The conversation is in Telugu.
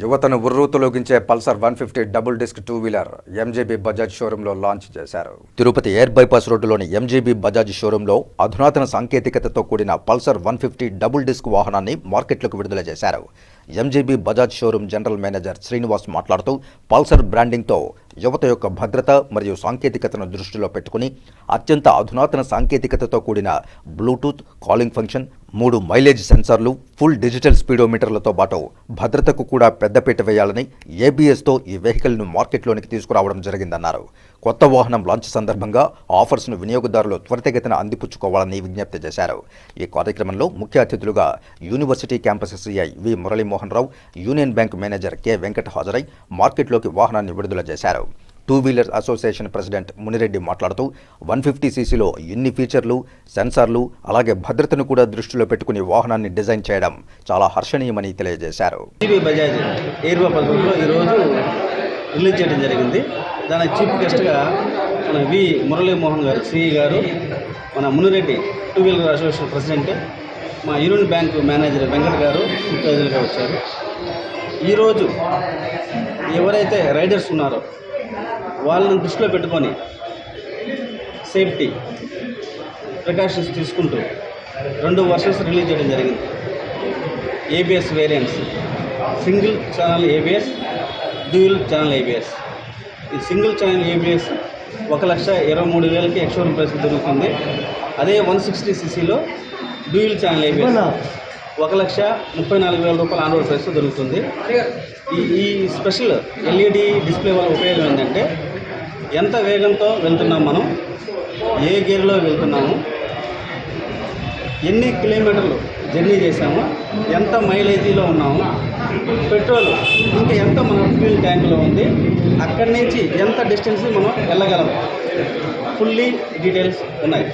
యువతను ఉర్రూతులోగించే Pulsar one fifty double disc two wheeler MGB Bajaj షోరూంలో లాంచ్ చేశారు. తిరుపతి ఎయిర్ బైపాస్ రోడ్డులోని ఎంజీబీ బజాజ్ షోరూంలో అధునాతన సాంకేతికతతో కూడిన Pulsar one fifty double disc వాహనాన్ని మార్కెట్లోకి విడుదల చేశారు. MGB Bajaj showroom general manager Srinivas మాట్లాడుతూ పల్సర్ బ్రాండింగ్తో యువత యొక్క భద్రత మరియు సాంకేతికతను దృష్టిలో పెట్టుకుని అత్యంత అధునాతన సాంకేతికతతో కూడిన బ్లూటూత్ కాలింగ్ ఫంక్షన్ మూడు మైలేజ్ సెన్సార్లు ఫుల్ డిజిటల్ స్పీడోమీటర్లతో పాటు భద్రతకు కూడా పెద్దపీట వేయాలని ఏబీఎస్తో ఈ వెహికల్ను మార్కెట్లోనికి తీసుకురావడం జరిగిందన్నారు. కొత్త వాహనం లాంచ్ సందర్భంగా ఆఫర్స్ను వినియోగదారులు త్వరితగతిన అందిపుచ్చుకోవాలని విజ్ఞప్తి చేశారు. ఈ కార్యక్రమంలో ముఖ్య అతిథులుగా university campus CI V Muralimohan Rao union bank manager K Venkata హాజరై మార్కెట్లోకి వాహనాన్ని విడుదల చేశారు. Two wheeler association president Munireddy మాట్లాడుతూ వన్ ఫిఫ్టీ సీసీలో ఇన్ని ఫీచర్లు సెన్సార్లు అలాగే భద్రతను కూడా దృష్టిలో పెట్టుకుని వాహనాన్ని డిజైన్ చేయడం చాలా హర్షణీయమని తెలియజేశారు. బజాజ్ ఎయిర్ ఈరోజు రిలీజ్ చేయడం జరిగింది. దానికి చీఫ్ గెస్ట్గా మన వి మురళీమోహన్ గారు సిఈ గారు మన Munireddy two wheeler association president మా యూనియన్ బ్యాంక్ మేనేజర్ వెంకట్ గారు ముఖ్య వచ్చారు. ఈరోజు ఎవరైతే రైడర్స్ ఉన్నారో వాళ్ళని దృష్టిలో పెట్టుకొని సేఫ్టీ ప్రికాషన్స్ తీసుకుంటూ రెండు వర్షన్స్ రిలీజ్ చేయడం జరిగింది. ABS variants single channel ABS dual channel ABS ఈ సింగిల్ ఛానల్ ఏబిఎస్ ఒక లక్ష ఇరవై మూడు వేలకి ఎక్స్షోరూమ్ ప్రైస్ దొరుకుతుంది. అదే వన్ సిక్స్టీ సీసీలో డ్యూయల్ ఛానల్ ఏబిఎస్ ఒక లక్ష ముప్పై నాలుగు వేల రూపాయల ఆన్ రోడ్ ప్రైస్ దొరుకుతుంది. ఈ ఈ స్పెషల్ ఎల్ఈడి డిస్ప్లే వల్ల ఉపయోగం ఏంటంటే ఎంత వేగంతో వెళ్తున్నాం మనం ఏ గేర్లో వెళ్తున్నాము ఎన్ని కిలోమీటర్లు జర్నీ చేసాము ఎంత మైలేజీలో ఉన్నాము పెట్రోల్ ఇంకా ఎంత మన ఫ్యూల్ ట్యాంక్లో ఉంది అక్కడి నుంచి ఎంత డిస్టెన్స్ మనం వెళ్ళగలం ఫుల్లీ డీటెయిల్స్ ఉన్నాయి.